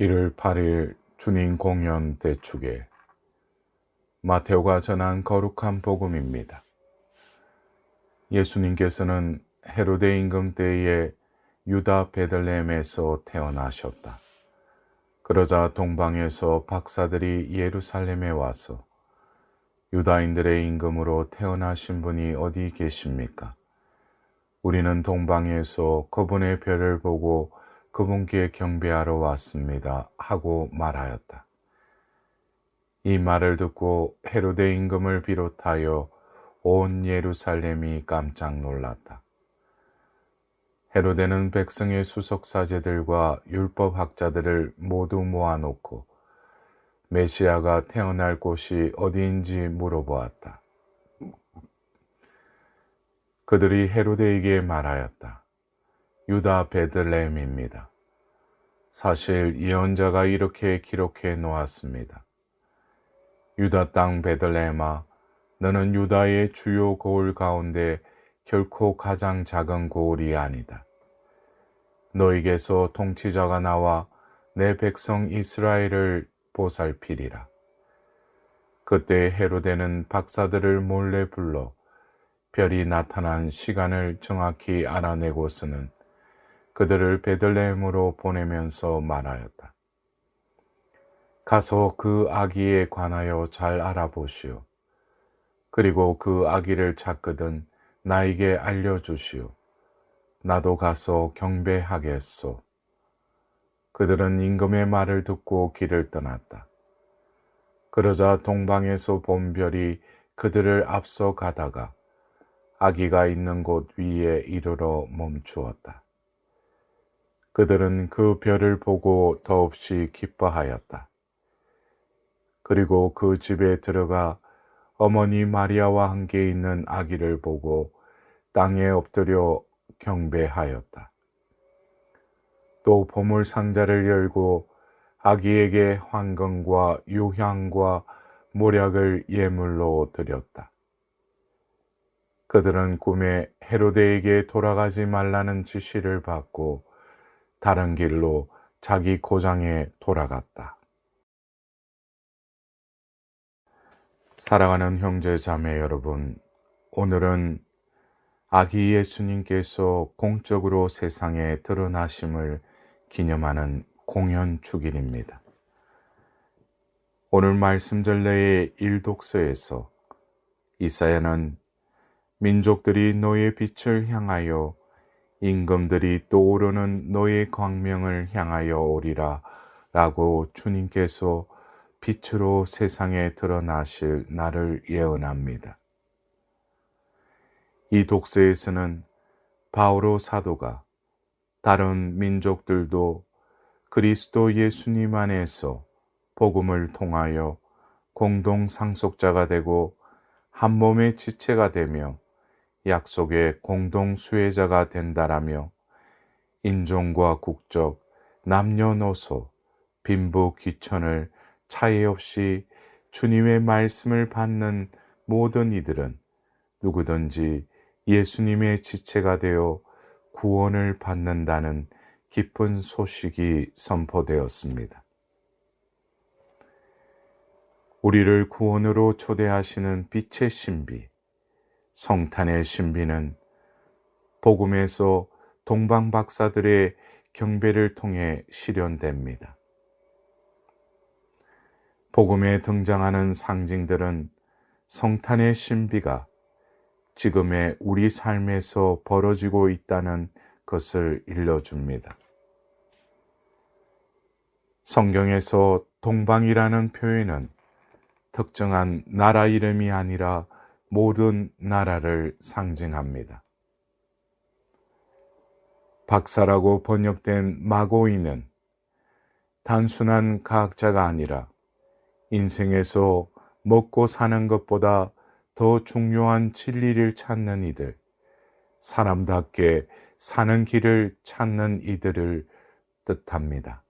1월 8일 주님 공연 대축에 마테오가 전한 거룩한 복음입니다. 예수님께서는 헤로데 임금 때에 유다 베들레헴에서 태어나셨다. 그러자 동방에서 박사들이 예루살렘에 와서 유다인들의 임금으로 태어나신 분이 어디 계십니까? 우리는 동방에서 그분의 별을 보고 그분께 경배하러 왔습니다. 하고 말하였다. 이 말을 듣고 헤로데 임금을 비롯하여 온 예루살렘이 깜짝 놀랐다. 헤로데는 백성의 수석 사제들과 율법 학자들을 모두 모아놓고 메시아가 태어날 곳이 어디인지 물어보았다. 그들이 헤로데에게 말하였다. 유다 베들레헴입니다. 사실 예언자가 이렇게 기록해 놓았습니다. 유다 땅 베들레헴아, 너는 유다의 주요 고을 가운데 결코 가장 작은 고을이 아니다. 너에게서 통치자가 나와 내 백성 이스라엘을 보살피리라. 그때 헤로데는 박사들을 몰래 불러 별이 나타난 시간을 정확히 알아내고서는 그들을 베들레헴으로 보내면서 말하였다. 가서 그 아기에 관하여 잘 알아보시오. 그리고 그 아기를 찾거든 나에게 알려주시오. 나도 가서 경배하겠소. 그들은 임금의 말을 듣고 길을 떠났다. 그러자 동방에서 본 별이 그들을 앞서 가다가 아기가 있는 곳 위에 이르러 멈추었다. 그들은 그 별을 보고 더없이 기뻐하였다. 그리고 그 집에 들어가 어머니 마리아와 함께 있는 아기를 보고 땅에 엎드려 경배하였다. 또 보물 상자를 열고 아기에게 황금과 유향과 모략을 예물로 드렸다. 그들은 꿈에 헤로데에게 돌아가지 말라는 지시를 받고 다른 길로 자기 고장에 돌아갔다. 사랑하는 형제 자매 여러분, 오늘은 아기 예수님께서 공적으로 세상에 드러나심을 기념하는 공연 축일입니다. 오늘 말씀 전례의 일독서에서 이사야는 민족들이 너의 빛을 향하여 임금들이 떠오르는 너의 광명을 향하여 오리라 라고 주님께서 빛으로 세상에 드러나실 나를 예언합니다. 이 독서에서는 바오로 사도가 다른 민족들도 그리스도 예수님 안에서 복음을 통하여 공동 상속자가 되고 한 몸의 지체가 되며 약속의 공동 수혜자가 된다라며 인종과 국적, 남녀노소, 빈부 귀천을 차이 없이 주님의 말씀을 받는 모든 이들은 누구든지 예수님의 지체가 되어 구원을 받는다는 기쁜 소식이 선포되었습니다. 우리를 구원으로 초대하시는 빛의 신비, 성탄의 신비는 복음에서 동방 박사들의 경배를 통해 실현됩니다. 복음에 등장하는 상징들은 성탄의 신비가 지금의 우리 삶에서 벌어지고 있다는 것을 일러줍니다. 성경에서 동방이라는 표현은 특정한 나라 이름이 아니라 모든 나라를 상징합니다. 박사라고 번역된 마고이는 단순한 과학자가 아니라 인생에서 먹고 사는 것보다 더 중요한 진리를 찾는 이들, 사람답게 사는 길을 찾는 이들을 뜻합니다.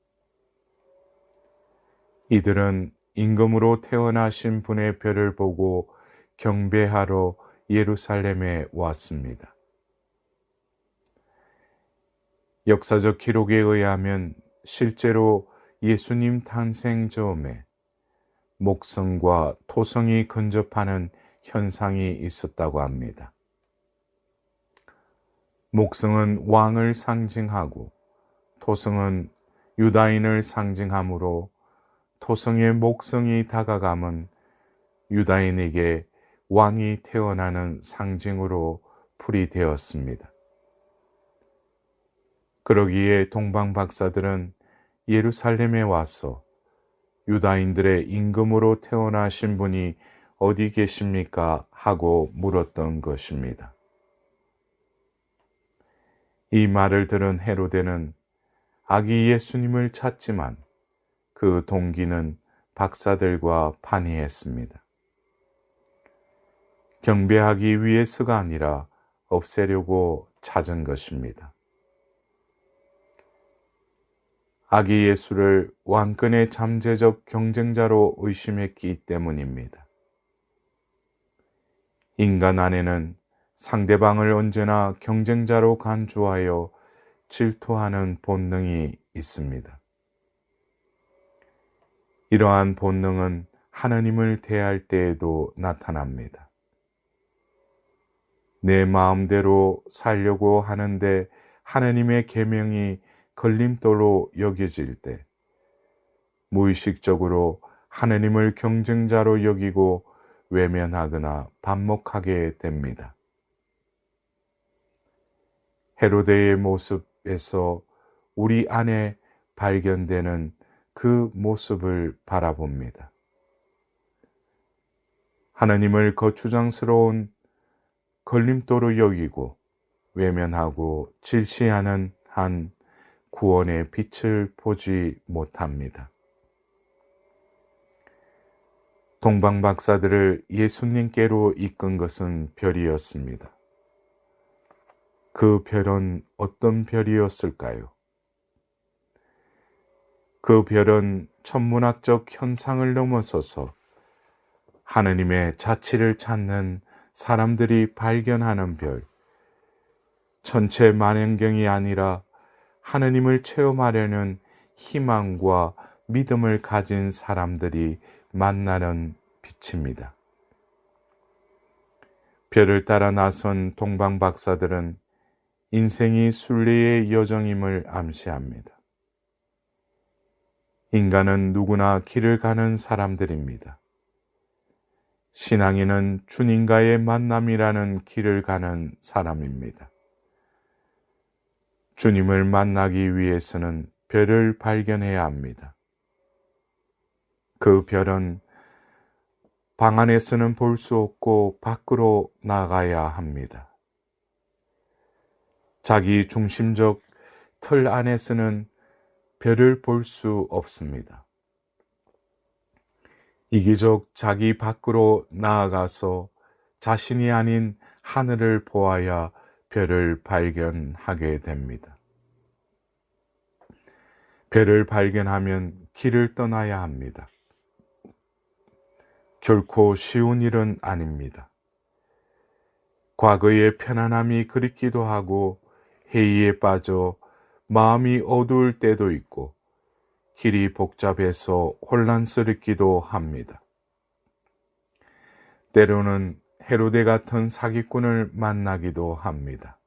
이들은 임금으로 태어나신 분의 별을 보고 경배하러 예루살렘에 왔습니다. 역사적 기록에 의하면 실제로 예수님 탄생 즈음에 목성과 토성이 근접하는 현상이 있었다고 합니다. 목성은 왕을 상징하고 토성은 유다인을 상징하므로 토성의 목성이 다가감은 유다인에게 왕이 태어나는 상징으로 풀이 되었습니다. 그러기에 동방 박사들은 예루살렘에 와서 유다인들의 임금으로 태어나신 분이 어디 계십니까? 하고 물었던 것입니다. 이 말을 들은 헤로데는 아기 예수님을 찾지만 그 동기는 박사들과 판의했습니다. 경배하기 위해서가 아니라 없애려고 찾은 것입니다. 아기 예수를 왕권의 잠재적 경쟁자로 의심했기 때문입니다. 인간 안에는 상대방을 언제나 경쟁자로 간주하여 질투하는 본능이 있습니다. 이러한 본능은 하나님을 대할 때에도 나타납니다. 내 마음대로 살려고 하는데 하나님의 계명이 걸림돌로 여겨질 때 무의식적으로 하나님을 경쟁자로 여기고 외면하거나 반목하게 됩니다. 헤로데의 모습에서 우리 안에 발견되는 그 모습을 바라봅니다. 하나님을 거추장스러운 걸림돌로 여기고 외면하고 질시하는 한 구원의 빛을 보지 못합니다. 동방 박사들을 예수님께로 이끈 것은 별이었습니다. 그 별은 어떤 별이었을까요? 그 별은 천문학적 현상을 넘어서서 하느님의 자취를 찾는 사람들이 발견하는 별, 전체 만연경이 아니라 하느님을 체험하려는 희망과 믿음을 가진 사람들이 만나는 빛입니다. 별을 따라 나선 동방 박사들은 인생이 순례의 여정임을 암시합니다. 인간은 누구나 길을 가는 사람들입니다. 신앙인은 주님과의 만남이라는 길을 가는 사람입니다. 주님을 만나기 위해서는 별을 발견해야 합니다. 그 별은 방 안에서는 볼 수 없고 밖으로 나가야 합니다. 자기 중심적 틀 안에서는 별을 볼 수 없습니다. 이기적 자기 밖으로 나아가서 자신이 아닌 하늘을 보아야 별을 발견하게 됩니다. 별을 발견하면 길을 떠나야 합니다. 결코 쉬운 일은 아닙니다. 과거의 편안함이 그립기도 하고 회의에 빠져 마음이 어두울 때도 있고 길이 복잡해서 혼란스럽기도 합니다. 때로는 헤로데 같은 사기꾼을 만나기도 합니다.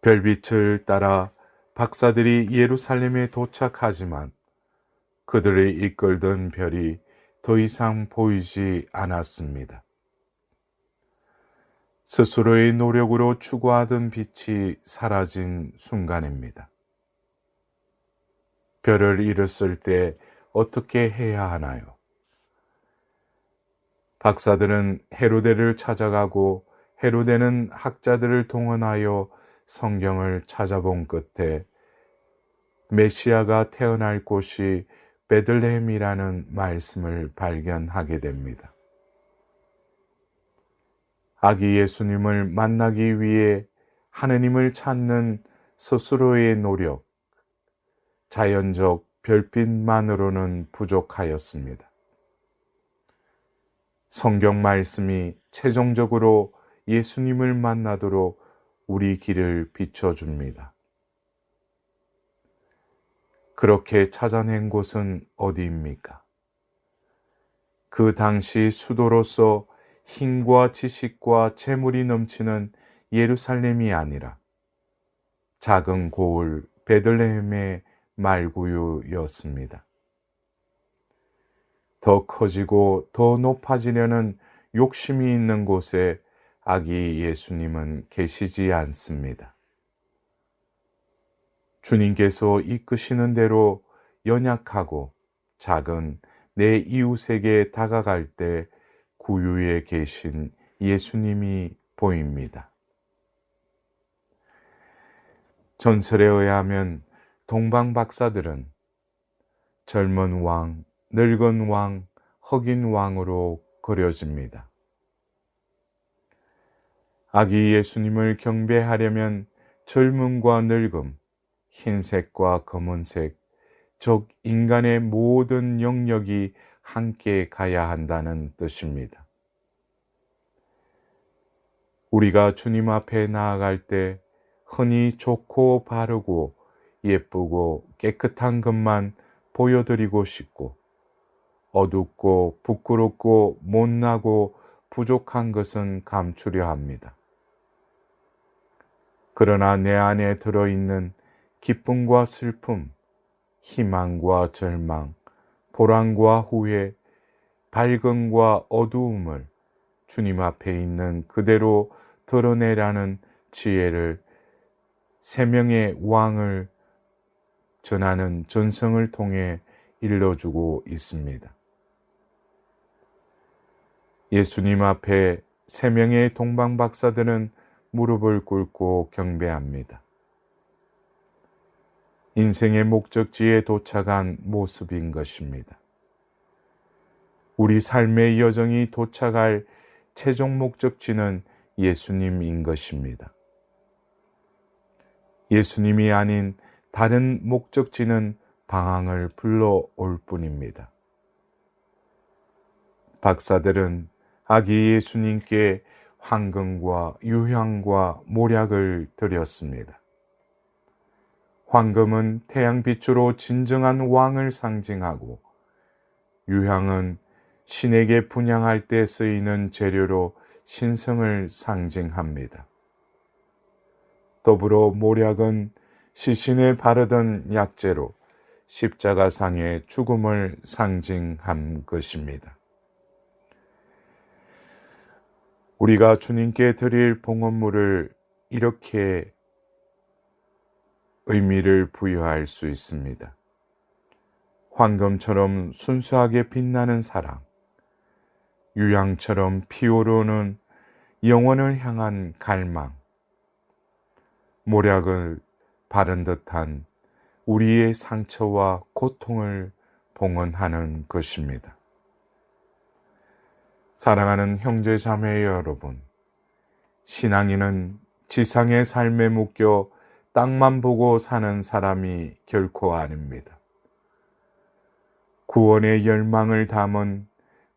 별빛을 따라 박사들이 예루살렘에 도착하지만 그들의 이끌던 별이 더 이상 보이지 않았습니다. 스스로의 노력으로 추구하던 빛이 사라진 순간입니다. 별을 잃었을 때 어떻게 해야 하나요? 박사들은 헤로데를 찾아가고 헤로데는 학자들을 동원하여 성경을 찾아본 끝에 메시아가 태어날 곳이 베들레헴이라는 말씀을 발견하게 됩니다. 아기 예수님을 만나기 위해 하느님을 찾는 스스로의 노력, 자연적 별빛만으로는 부족하였습니다. 성경 말씀이 최종적으로 예수님을 만나도록 우리 길을 비춰줍니다. 그렇게 찾아낸 곳은 어디입니까? 그 당시 수도로서 힘과 지식과 재물이 넘치는 예루살렘이 아니라 작은 고을 베들레헴의 말구유였습니다. 더 커지고 더 높아지려는 욕심이 있는 곳에 아기 예수님은 계시지 않습니다. 주님께서 이끄시는 대로 연약하고 작은 내 이웃에게 다가갈 때 구유에 계신 예수님이 보입니다. 전설에 의하면 동방 박사들은 젊은 왕, 늙은 왕, 흑인 왕으로 그려집니다. 아기 예수님을 경배하려면 젊음과 늙음, 흰색과 검은색, 즉 인간의 모든 영역이 함께 가야 한다는 뜻입니다. 우리가 주님 앞에 나아갈 때 흔히 좋고 바르고 예쁘고 깨끗한 것만 보여드리고 싶고 어둡고 부끄럽고 못나고 부족한 것은 감추려 합니다. 그러나 내 안에 들어있는 기쁨과 슬픔, 희망과 절망, 보람과 후회, 밝음과 어두움을 주님 앞에 있는 그대로 드러내라는 지혜를 세 명의 왕을 전하는 전성을 통해 일러주고 있습니다. 예수님 앞에 세 명의 동방 박사들은 무릎을 꿇고 경배합니다. 인생의 목적지에 도착한 모습인 것입니다. 우리 삶의 여정이 도착할 최종 목적지는 예수님인 것입니다. 예수님이 아닌 다른 목적지는 방황을 불러올 뿐입니다. 박사들은 아기 예수님께 황금과 유향과 모략을 드렸습니다. 황금은 태양빛으로 진정한 왕을 상징하고 유향은 신에게 분양할 때 쓰이는 재료로 신성을 상징합니다. 더불어 모략은 시신에 바르던 약재로 십자가상의 죽음을 상징한 것입니다. 우리가 주님께 드릴 봉헌물을 이렇게 의미를 부여할 수 있습니다. 황금처럼 순수하게 빛나는 사랑, 유향처럼 피오르는 영원을 향한 갈망, 모략을 바른 듯한 우리의 상처와 고통을 봉헌하는 것입니다. 사랑하는 형제 자매 여러분, 신앙인은 지상의 삶에 묶여 땅만 보고 사는 사람이 결코 아닙니다. 구원의 열망을 담은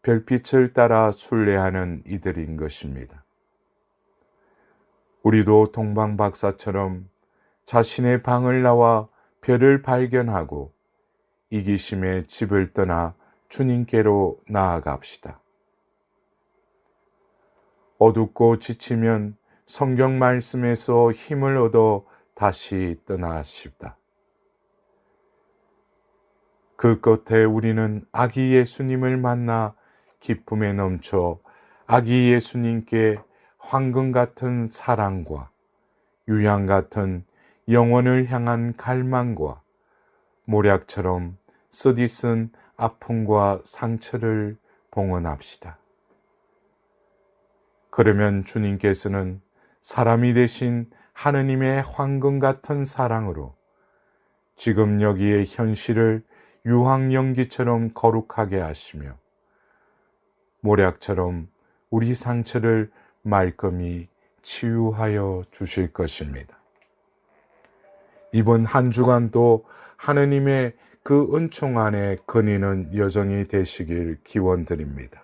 별빛을 따라 순례하는 이들인 것입니다. 우리도 동방 박사처럼 자신의 방을 나와 별을 발견하고 이기심의 집을 떠나 주님께로 나아갑시다. 어둡고 지치면 성경 말씀에서 힘을 얻어 다시 떠나십다. 그 끝에 우리는 아기 예수님을 만나 기쁨에 넘쳐 아기 예수님께 황금 같은 사랑과 유양 같은 영원을 향한 갈망과 모략처럼 쓰디쓴 아픔과 상처를 봉헌합시다. 그러면 주님께서는 사람이 되신 하느님의 황금 같은 사랑으로 지금 여기의 현실을 유황 연기처럼 거룩하게 하시며 모략처럼 우리 상처를 말끔히 치유하여 주실 것입니다. 이번 한 주간도 하느님의 그 은총 안에 거니는 여정이 되시길 기원드립니다.